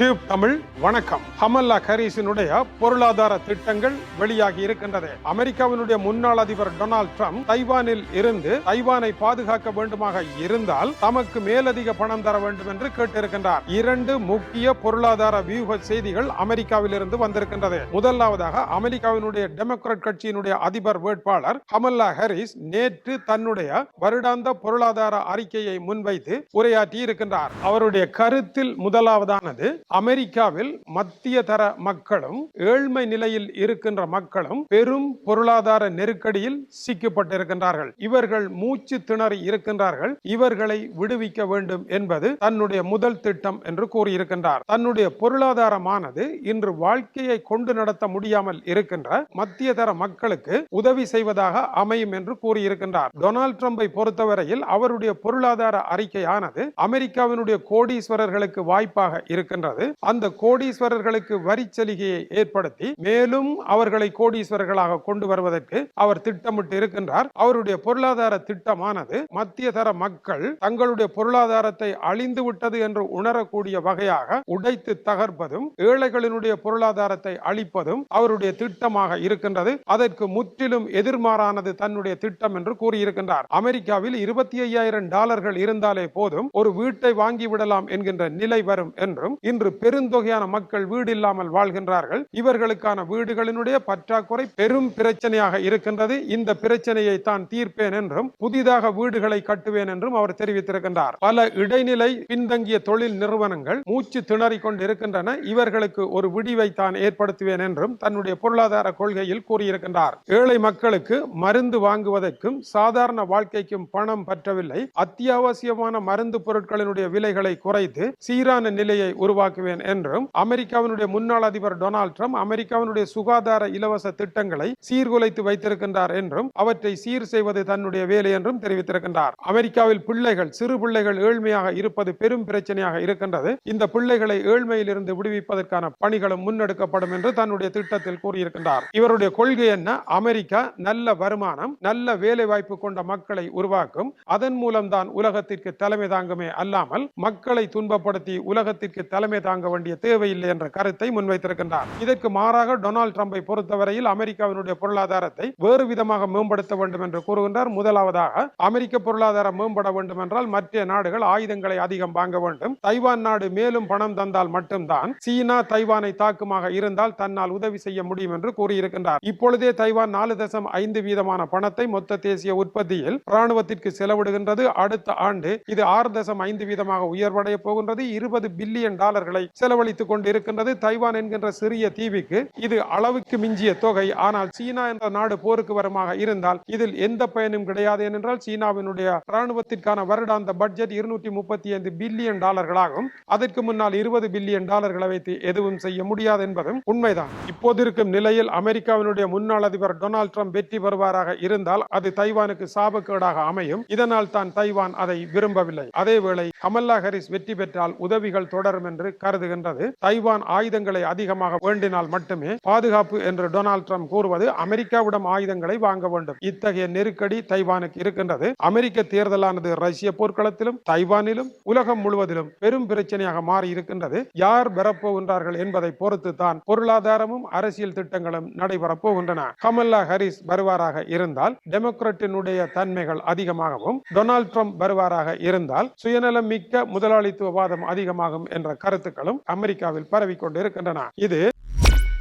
Tube Tamil வணக்கம். ஹமல்லா ஹரீஸினுடைய பொருளாதார திட்டங்கள் வெளியாகி இருக்கின்றது. அமெரிக்காவினுடைய முன்னாள் அதிபர் டொனால்ட் ட்ரம்ப் தைவானில் இருந்து தைவானை பாதுகாக்க வேண்டுமாக இருந்தால் தமக்கு மேலதிக பணம் தர வேண்டும் என்று கேட்டிருக்கின்றார். இரண்டு முக்கிய பொருளாதார வியூக செய்திகள் அமெரிக்காவில் இருந்து வந்திருக்கின்றது. முதலாவதாக அமெரிக்காவினுடைய டெமோக்ராட் கட்சியினுடைய அதிபர் வேட்பாளர் ஹமல்லா ஹரீஸ் நேற்று தன்னுடைய வருடாந்த பொருளாதார அறிக்கையை முன்வைத்து உரையாற்றி இருக்கின்றார் அவருடைய கருத்தில் முதலாவதானது அமெரிக்காவில் மத்திய தர மக்களும் ஏழ்மை நிலையில் இருக்கின்ற மக்களும் பெரும் பொருளாதார நெருக்கடியில் சிக்கப்பட்டிருக்கின்றார்கள். இவர்கள் மூச்சு திணறி இருக்கின்றார்கள். இவர்களை விடுவிக்க வேண்டும் என்பது தன்னுடைய முதல் திட்டம் என்று கூறியிருக்கின்றார். தன்னுடைய பொருளாதாரமானது இன்று வாழ்க்கையை கொண்டு நடத்த முடியாமல் இருக்கின்ற மத்திய தர மக்களுக்கு உதவி செய்வதாக அமையும் என்று கூறியிருக்கின்றார். டொனால்ட் ட்ரம்பை பொறுத்தவரையில் அவருடைய பொருளாதார அறிக்கையானது அமெரிக்காவினுடைய கோடீஸ்வரர்களுக்கு வாய்ப்பாக இருக்கின்றது. அந்த கோடீஸ்வரர்களுக்கு வரி சலுகையை ஏற்படுத்தி மேலும் அவர்களை கோடீஸ்வரர்களாக கொண்டு வருவதற்கு அவர் திட்டமிட்டு இருக்கின்றார். அவருடைய பொருளாதார திட்டமானது மத்திய தர மக்கள் தங்களுடைய பொருளாதாரத்தை அழிந்து விட்டது என்று உணரக்கூடிய வகையாக உடைத்து தகர்ப்பதும் ஏழைகளினுடைய பொருளாதாரத்தை அழிப்பதும் அவருடைய திட்டமாக இருக்கின்றது. அதற்கு முற்றிலும் எதிர்மாறானது தன்னுடைய திட்டம் என்று கூறியிருக்கின்றார். அமெரிக்காவில் இருபத்தி ஐயாயிரம் டாலர்கள் இருந்தாலே போதும் ஒரு வீட்டை வாங்கிவிடலாம் என்கின்ற நிலை வரும் என்றும் இன்று பெருந்தொகையான மக்கள் வீடு இல்லாமல் வாழ்கின்றார்கள். இவர்களுக்கான வீடுகளினுடைய பற்றாக்குறை பெரும் பிரச்சனையாக இருக்கின்றது. இந்த பிரச்சனையை தான் தீர்ப்பேன் என்றும் புதிதாக வீடுகளை கட்டுவேன் என்றும் அவர் தெரிவித்திருக்கின்றார். பல இடைநிலை பின்தங்கிய தொழில் நிறுவனங்கள் மூச்சு திணறிக் கொண்டிருக்கின்றன. இவர்களுக்கு ஒரு விடிவை தான் ஏற்படுத்துவேன் என்றும் தன்னுடைய பொருளாதார கொள்கையில் கூறியிருக்கின்றார். ஏழை மக்களுக்கு மருந்து வாங்குவதற்கும் சாதாரண வாழ்க்கைக்கும் பணம் பற்றவில்லை. அத்தியாவசியமான மருந்து பொருட்களினுடைய விலைகளை குறைத்து சீரான நிலையை உருவாக்குவேன் என்றும் அமெரிக்காவினுடைய முன்னாள் அதிபர் டொனால்ட் ட்ரம்ப் அமெரிக்காவினுடைய சுகாதார இலவச திட்டங்களை சீர்குலைத்து வைத்திருக்கின்றார் என்றும் அவற்றை சீர் செய்வது தன்னுடைய வேலை என்றும் தெரிவித்திருக்கின்றார். அமெரிக்காவில் பிள்ளைகள் சிறு பிள்ளைகள் ஏழ்மையாக இருப்பது பெரும் பிரச்சனையாக இருக்கின்றது. இந்த பிள்ளைகளை ஏழ்மையில் இருந்து விடுவிப்பதற்கான பணிகளும் முன்னெடுக்கப்படும் என்று தன்னுடைய திட்டத்தில் கூறியிருக்கின்றார். இவருடைய கொள்கை என்ன? அமெரிக்கா நல்ல வருமானம் நல்ல வேலை வாய்ப்பு கொண்ட மக்களை உருவாக்கும் அதன் மூலம் தான் உலகத்திற்கு தலைமை தாங்குமே அல்லாமல் மக்களை துன்பப்படுத்தி உலகத்திற்கு தலைமை தாங்க வேண்டிய தேவையில்லை என்ற கருத்தை முன்வைத்திருக்கின்றார். இதற்கு மாறாக டொனால்டு ட்ரம்பை பொறுத்தவரையில் அமெரிக்காவினுடைய பொருளாதாரத்தை வேறு விதமாக மேம்படுத்த வேண்டும் என்று கூறுகின்றார். முதலாவதாக அமெரிக்க பொருளாதாரம் மேம்பட வேண்டும் என்றால் மற்ற நாடுகள் ஆயுதங்களை அதிகம் வாங்க வேண்டும். தைவான் நாடு மேலும் பணம் தந்தால் மட்டும்தான் சீனா தைவானை தாக்குமாக இருந்தால் தன்னால் உதவி செய்ய முடியும் என்று கூறியிருக்கின்றார். இப்பொழுதே தைவான் நாலு தசம் ஐந்து வீதமான பணத்தை மொத்த தேசிய உற்பத்தியில் ராணுவத்திற்கு செலவிடுகின்றது. அடுத்த ஆண்டு இது ஆறு தசம் ஐந்து வீதமாக உயர்வடைய போகின்றது. இருபது பில்லியன் டாலர்கள் செலவழித்துக் கொண்டிருக்கின்றது. தைவான் என்கின்ற சிறிய தீவிக்கு இது அளவுக்கு மிஞ்சிய தொகை. ஆனால் சீனா என்ற நாடு போருக்கு வரமாக இருந்தால் இதில் எந்த பயனும் கிடையாது. ஏனென்றால் சீனாவினுடைய ராணுவத்திற்கான வருடாந்த பட்ஜெட் இருநூற்றி முப்பத்தி ஐந்து பில்லியன் டாலர்களாகும். அதற்கு முன்னால் இருபது பில்லியன் டாலர்களை வைத்து எதுவும் செய்ய முடியாது என்பதும் உண்மைதான். இப்போது இருக்கும் நிலையில் அமெரிக்காவினுடைய முன்னாள் அதிபர் டொனால்ட் ட்ரம்ப் வெற்றி பெறுவாராக இருந்தால் அது தைவானுக்கு சாபக்கேடாக அமையும். இதனால் தான் தைவான் அதை விரும்பவில்லை. அதேவேளை கமல்லா ஹரிஸ் வெற்றி பெற்றால் உதவிகள் தொடரும் என்று கருதுகின்றது. தைவான் ஆயுதங்களை அதிகமாக வேண்டினால் மட்டுமே பாதுகாப்பு என்று டொனால்ட் ட்ரம்ப் கூறுவது அமெரிக்காவிடம் ஆயுதங்களை வாங்க வேண்டும். இத்தகைய நெருக்கடி தைவானுக்கு இருக்கின்றது. அமெரிக்க தேர்தலானது ரஷ்ய போர்க்களத்திலும் தைவானிலும் உலகம் முழுவதிலும் பெரும் பிரச்சனையாக மாறி இருக்கின்றது. யார் பெறப்போகின்றார்கள் என்பதை பொறுத்து தான் பொருளாதாரமும் அரசியல் திட்டங்களும் நடைபெறப் போகின்றன. கமல்லா ஹரிஸ் வருவாராக இருந்தால் டெமோக்ராட்டினுடைய தன்மைகள் அதிகமாகவும் டொனால்ட் ட்ரம்ப் வருவாராக இருந்தால் சுயநலம் மிக்க முதலாளித்துவவாதம் அதிகமாகும் என்ற கருத்துக்களும் அமெரிக்காவில் பரவிக்கொண்டிருக்கின்றன. இது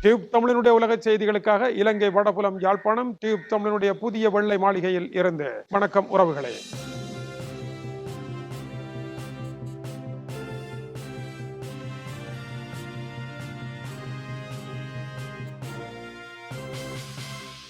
டியூப் தமிழனுடைய உலக செய்திகளுக்காக இலங்கை வடபுலம் யாழ்ப்பாணம் டியூப் தமிழனுடைய புதிய வெள்ளை மாளிகையில் இருந்து. வணக்கம் உறவுகளே.